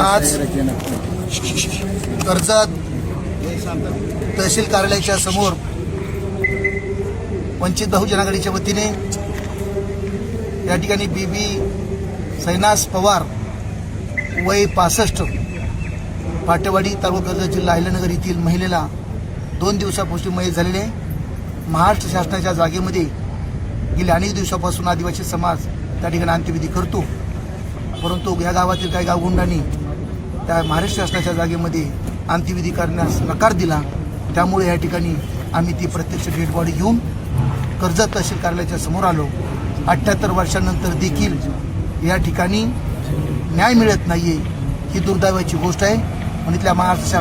आज कर्जत तहसील कार्यालयाच्या समोर वंचित बहुजन आघाडीच्या वतीने या ठिकाणी बीबी सैनास पवार वय पासष्ट पाटेवाडी तालुका कर्जत जिल्हा अहिल्यानगर येथील महिलेला दोन दिवसापासून मयत झालेले महाराष्ट्र शासनाच्या जागेमध्ये गेल्या अनेक दिवसापासून आदिवासी समाज त्या ठिकाणी अंत्यविधी करतो. परंतु या गावातील काही गावगुंडांनी त्या महाराष्ट्र शासनाच्या जागेमध्ये अंत्यविधी करण्यास नकार दिला. त्यामुळे या ठिकाणी आम्ही ती प्रत्यक्ष डेड बॉडी घेऊन कर्जत तहसील कार्यालयाच्या समोर आलो. अठ्ठ्याहत्तर वर्षानंतर देखील या ठिकाणी न्याय मिळत नाहीये ही दुर्दैवाची गोष्ट आहे. आणि इथल्या महाराष्ट्र शासना